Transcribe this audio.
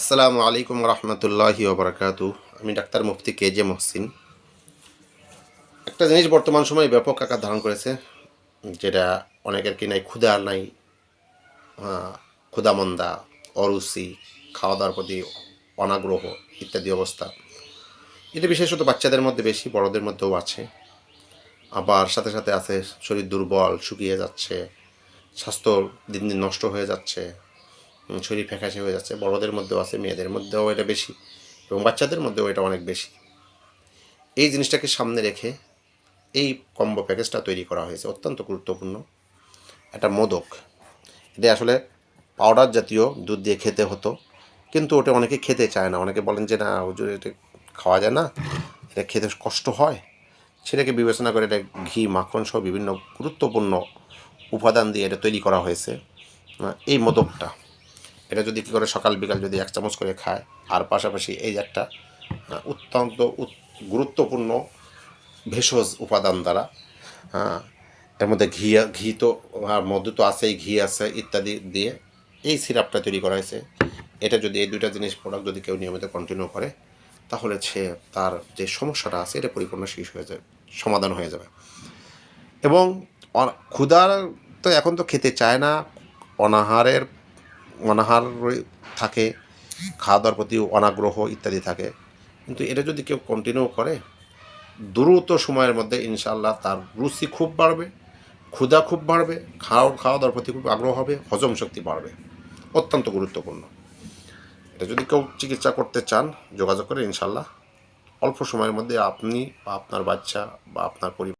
আসসালামু আলাইকুম রহমতুল্লাহি ওবরাকাতু আমি ডাক্তার মুফতি কে জে মহসিন। একটা জিনিস বর্তমান সময়ে ব্যাপক আকার ধারণ করেছে, যেটা অনেকের কি নাই, ক্ষুধা নাই ক্ষুধামন্দা, অরুচি খাওয়া দাওয়ার প্রতি অনাগ্রহ ইত্যাদি অবস্থা। এটা বিশেষত বাচ্চাদের মধ্যে বেশি, বড়দের মধ্যেও আছে। আবার সাথে সাথে আছে শরীর দুর্বল, শুকিয়ে যাচ্ছে, স্বাস্থ্য দিন দিন নষ্ট হয়ে যাচ্ছে। শরীর ফ্যাকাশে হয়ে যাচ্ছে। বড়দের মধ্যেও আছে, মেয়েদের মধ্যেও এটা বেশি এবং বাচ্চাদের মধ্যেও এটা অনেক বেশি। এই জিনিসটাকে সামনে রেখে এই কম্বো প্যাকেজটা তৈরি করা হয়েছে। অত্যন্ত গুরুত্বপূর্ণ একটা মোদক। এটা আসলে পাউডার জাতীয় দুধ দিয়ে খেতে হতো, কিন্তু ওটা অনেকে খেতে চায় না। অনেকে বলেন যে, না, হুজুর, এটা খাওয়া যায় না। এটা খেতে কষ্ট হয়। সেটাকে বিবেচনা করে এটা ঘি, মাখন সহ বিভিন্ন গুরুত্বপূর্ণ উপাদান দিয়ে এটা তৈরি করা হয়েছে। এই মোদকটা। এটা যদি কী করে সকাল বিকাল যদি এক চামচ করে খায় আর পাশাপাশি এই একটা অত্যন্ত গুরুত্বপূর্ণ ভেষজ উপাদান দ্বারা হ্যাঁ এর মধ্যে ঘি ঘি তো, আর মধু তো আছেই, ঘি আছে ইত্যাদি দিয়ে এই সিরাপটা তৈরি করা হয়েছে। এটা যদি এই দুইটা জিনিস প্রোডাক্ট যদি কেউ নিয়মিত কন্টিনিউ করে, তাহলে সে তার যে সমস্যাটা আছে, এটা পরিপূর্ণ শেষ হয়ে যাবে সমাধান হয়ে যাবে। এবং ক্ষুধার তো এখন তো খেতে চায় না, অনাহারের অনাহার থাকে খাওয়া দাওয়ার প্রতি অনাগ্রহ ইত্যাদি থাকে। কিন্তু এটা যদি কেউ কন্টিনিউ করে, দ্রুত সময়ের মধ্যে ইনশাল্লাহ তার রুচি খুব বাড়বে, ক্ষুধা খুব বাড়বে খাওয়া খাওয়া দাওয়ার প্রতি খুব আগ্রহ হবে, হজম শক্তি বাড়বে। অত্যন্ত গুরুত্বপূর্ণ। এটা যদি কেউ চিকিৎসা করতে চান, যোগাযোগ করে ইনশাল্লাহ অল্প সময়ের মধ্যে আপনি বা আপনার বাচ্চা বা আপনার পরিবার